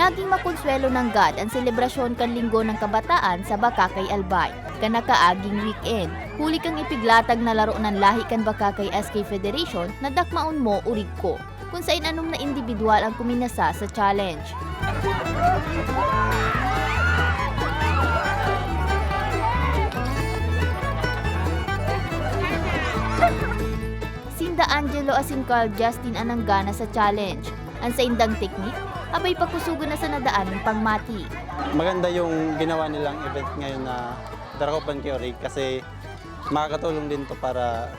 Naging makonsuelo ng God ang selebrasyon kan linggo ng kabataan sa Bakakay Albay. Kanakaaging weekend, huli kang ipiglatag na laro ng lahi kan Bakakay SK Federation na dakmaon mo urig ko, kung saan anong na individual ang kuminasa sa challenge. Sinda Angelo asin Carl Justin ananggana sa challenge. Ang sa indang teknik, abay pagkusugo na sa nadaan ng pangmati. maganda yung ginawa nilang event ngayon na Darakopan Kyori kasi makakatulong din to para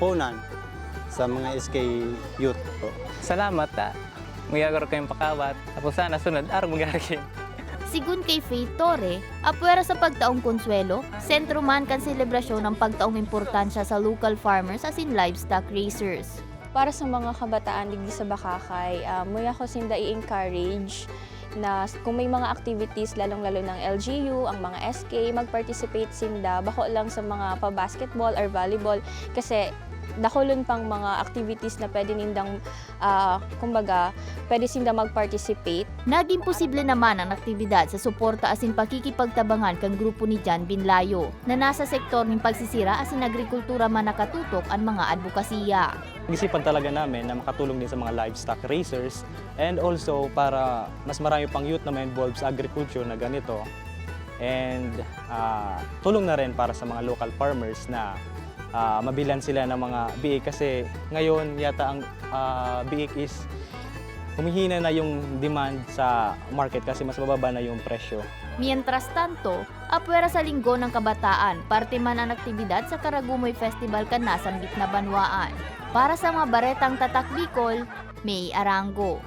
punan sa mga SK youth po. Salamat ta. Magagaro kayong pakawat. Tapos sana sunod, araw magagakin. Sigun kay Faith Torre, apwera sa pagtaong konsuelo, sentro man kan selebrasyon ng pagtaong importansya sa local farmers as in livestock raisers. Para sa mga kabataan digdi sa Bakakay, uh, muy ako sinda i-encourage na kung may mga activities lalong-lalo ng LGU, ang mga SK, mag-participate sinda bako lang sa mga pa-basketball or volleyball. Kasi dakulon pang mga activities na pwede nindang ah, kumbaga pwede sinda mag-participate Naging posible naman ang aktibidad sa suporta asin pakikipagtabangan kang grupo ni Jan Binlayo na nasa sektor ng pagsisira asin agrikultura man nakatutok ang mga advokasya. Isipan talaga namin na makatulong din sa mga livestock raisers and also para mas marami pang youth na ma-involve sa agriculture na ganito. And ah, tulong na rin para sa mga local farmers na ah, mabilan sila ng mga biik kasi ngayon yata ang ah, biik is humihina na yung demand sa market kasi mas mababa na yung presyo. Mientras tanto, apwera sa linggo ng kabataan, parte man ang aktibidad sa Karagumoy Festival kan nasambit na Banwaan. Para sa mga baretang tatak Bicol, May Arango.